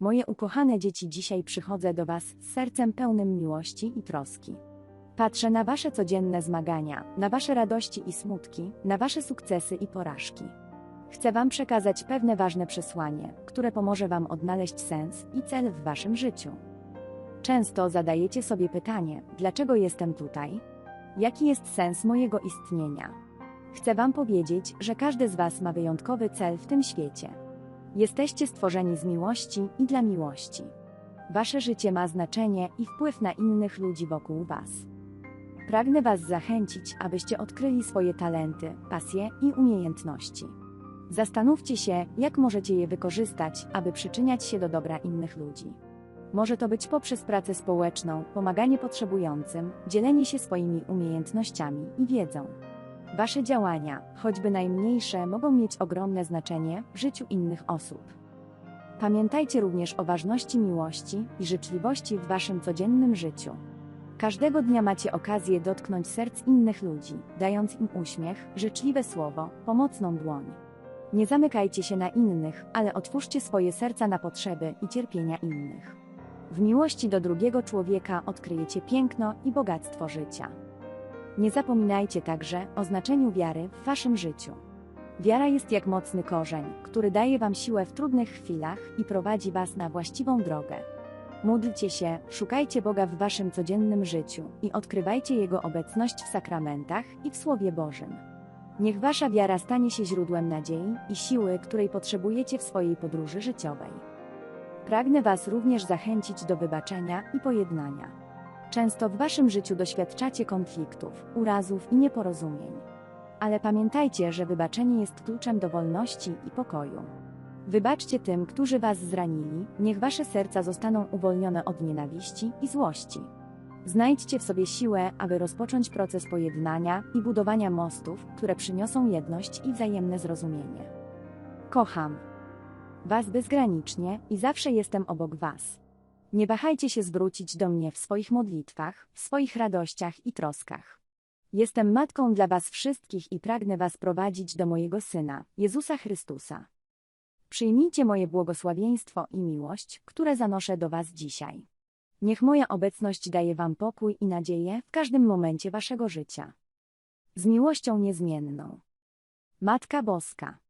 Moje ukochane dzieci, dzisiaj przychodzę do Was z sercem pełnym miłości i troski. Patrzę na Wasze codzienne zmagania, na Wasze radości i smutki, na Wasze sukcesy i porażki. Chcę Wam przekazać pewne ważne przesłanie, które pomoże Wam odnaleźć sens i cel w Waszym życiu. Często zadajecie sobie pytanie, dlaczego jestem tutaj? Jaki jest sens mojego istnienia? Chcę Wam powiedzieć, że każdy z Was ma wyjątkowy cel w tym świecie. Jesteście stworzeni z miłości i dla miłości. Wasze życie ma znaczenie i wpływ na innych ludzi wokół Was. Pragnę Was zachęcić, abyście odkryli swoje talenty, pasje i umiejętności. Zastanówcie się, jak możecie je wykorzystać, aby przyczyniać się do dobra innych ludzi. Może to być poprzez pracę społeczną, pomaganie potrzebującym, dzielenie się swoimi umiejętnościami i wiedzą. Wasze działania, choćby najmniejsze, mogą mieć ogromne znaczenie w życiu innych osób. Pamiętajcie również o ważności miłości i życzliwości w waszym codziennym życiu. Każdego dnia macie okazję dotknąć serc innych ludzi, dając im uśmiech, życzliwe słowo, pomocną dłoń. Nie zamykajcie się na innych, ale otwórzcie swoje serca na potrzeby i cierpienia innych. W miłości do drugiego człowieka odkryjecie piękno i bogactwo życia. Nie zapominajcie także o znaczeniu wiary w waszym życiu. Wiara jest jak mocny korzeń, który daje wam siłę w trudnych chwilach i prowadzi was na właściwą drogę. Módlcie się, szukajcie Boga w waszym codziennym życiu i odkrywajcie Jego obecność w sakramentach i w Słowie Bożym. Niech wasza wiara stanie się źródłem nadziei i siły, której potrzebujecie w swojej podróży życiowej. Pragnę was również zachęcić do wybaczenia i pojednania. Często w waszym życiu doświadczacie konfliktów, urazów i nieporozumień. Ale pamiętajcie, że wybaczenie jest kluczem do wolności i pokoju. Wybaczcie tym, którzy was zranili, niech wasze serca zostaną uwolnione od nienawiści i złości. Znajdźcie w sobie siłę, aby rozpocząć proces pojednania i budowania mostów, które przyniosą jedność i wzajemne zrozumienie. Kocham Was bezgranicznie i zawsze jestem obok Was. Nie wahajcie się zwrócić do mnie w swoich modlitwach, w swoich radościach i troskach. Jestem matką dla Was wszystkich i pragnę Was prowadzić do mojego Syna, Jezusa Chrystusa. Przyjmijcie moje błogosławieństwo i miłość, które zanoszę do Was dzisiaj. Niech moja obecność daje Wam pokój i nadzieję w każdym momencie Waszego życia. Z miłością niezmienną. Matka Boska.